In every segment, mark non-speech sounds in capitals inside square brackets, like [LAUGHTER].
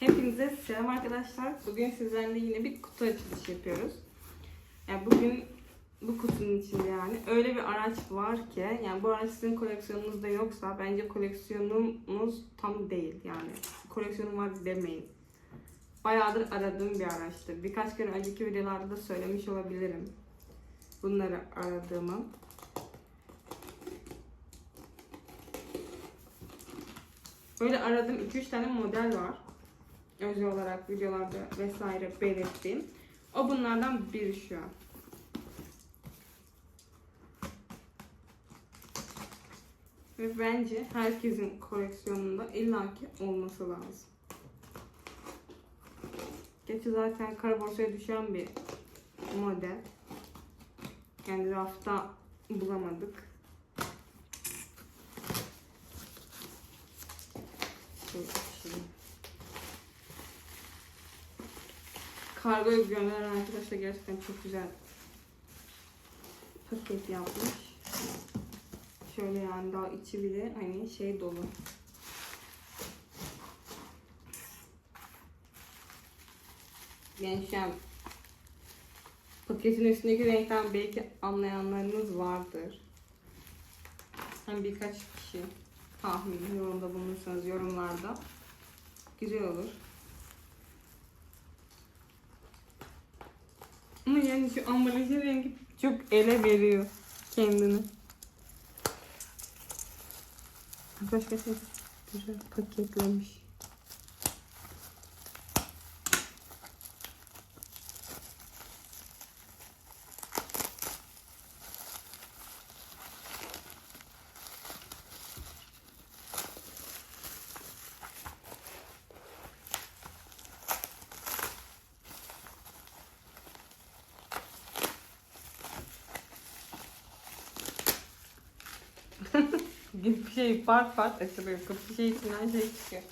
Hepinize selam arkadaşlar. Bugün sizlerle yine bir kutu açılışı yapıyoruz. Yani bugün bu kutunun içinde yani öyle bir araç var ki yani bu araç sizin koleksiyonunuzda yoksa bence koleksiyonunuz tam değil yani koleksiyonum var demeyin. Bayağıdır aradığım bir araçtır. Birkaç gün önceki videolarda da söylemiş olabilirim. Bunları aradığımı. Böyle aradığım 2-3 tane model var. Özel olarak videolarda vesaire belirttiğim. O bunlardan biri şu an. Ve bence herkesin koleksiyonunda illaki olması lazım. Gerçi zaten kara borsaya düşen bir model. Yani rafta bulamadık. Şöyle Kargoyu gönderen arkadaşlar gerçekten çok güzel paket yapmış. Şöyle yani daha içi bile hani şey dolu. Yani şu an paketin üstündeki renkten belki anlayanlarınız vardır. Hem birkaç kişi tahmin yorumda bulunursanız yorumlarda güzel olur. Yani şu ambalajı rengi çok ele veriyor kendini. Başka şey güzel paketlemiş. Bir şey part part açılıyor. Bir şey içinden şey çıkıyor.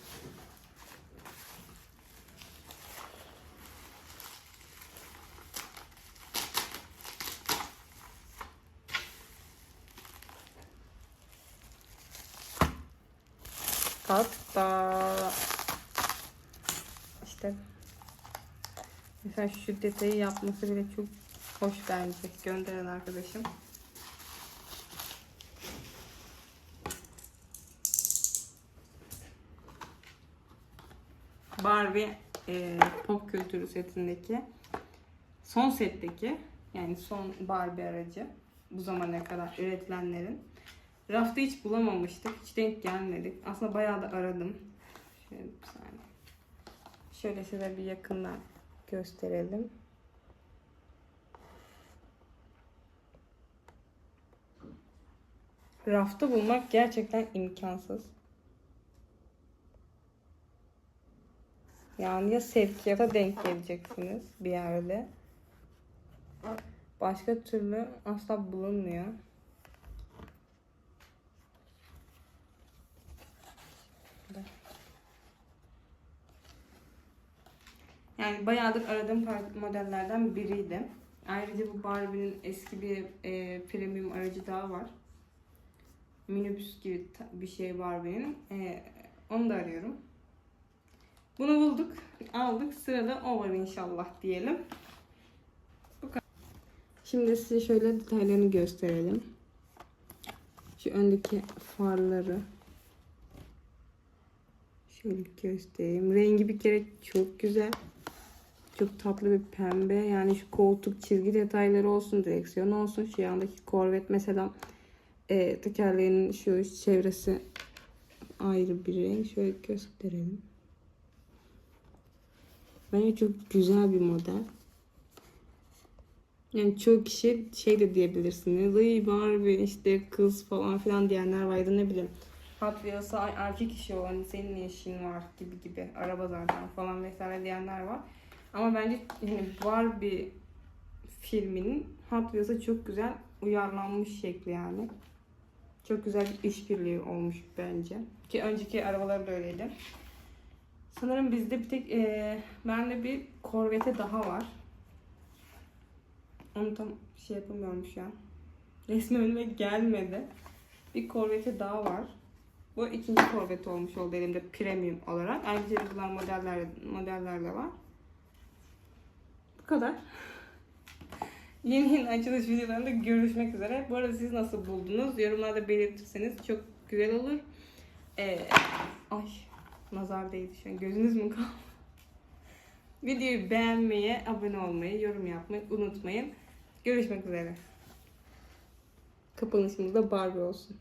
Hatta işte mesela şu detayı yapması bile çok hoş bence gönderen arkadaşım. Barbie e, pop kültürü setindeki son setteki yani son Barbie aracı bu zamana kadar üretilenlerin rafta hiç bulamamıştık. Hiç denk gelmedik. Aslında bayağı da aradım. Şöyle bir saniye. Şöyle size bir yakından gösterelim. Rafta bulmak gerçekten imkansız. Yani ya sevkiyata denk geleceksiniz bir yerde. Başka türlü asla bulunmuyor. Yani bayağıdır aradığım modellerden biriydi. Ayrıca bu Barbie'nin eski bir e, premium aracı daha var. Minibüs gibi bir şey Barbie'nin. E, onu da arıyorum. Bunu bulduk, aldık. Sırada o var inşallah diyelim. Bu kadar. Şimdi size şöyle detaylarını gösterelim. Şu öndeki farları şöyle göstereyim. Rengi bir kere çok güzel. Çok tatlı bir pembe. Yani şu koltuk çizgi detayları olsun, direksiyon olsun. Şu yandaki korvet mesela e, tekerleğinin şu çevresi ayrı bir renk. Şöyle gösterelim. Bence çok güzel bir model. Yani çok kişi şey de diyebilirsiniz. Ay Barbie işte kız falan filan diyenler vardı ne bileyim. Hot Wheels'a erkek işi o hani senin ne işin var gibi gibi. Araba zaten falan vesaire diyenler var. Ama bence yani Barbie filminin Hot Wheels'a çok güzel uyarlanmış şekli yani. Çok güzel bir işbirliği olmuş bence. Ki önceki arabalar da öyleydi. Sanırım bizde bir tek e, bende bir korvete daha var. Onu tam şey yapamıyorum şu an. Resmi önüme gelmedi. Bir korvete daha var. Bu ikinci forvet olmuş oldu elimde premium olarak. Ayrıca bunlar modeller, modeller de var. Bu kadar. [LAUGHS] Yeni yeni açılış videolarında görüşmek üzere. Bu arada siz nasıl buldunuz? Yorumlarda belirtirseniz çok güzel olur. Ee, ay nazar değdi şu an. Gözünüz mü kaldı? Videoyu beğenmeyi, abone olmayı, yorum yapmayı unutmayın. Görüşmek üzere. Kapanışımız da Barbie olsun.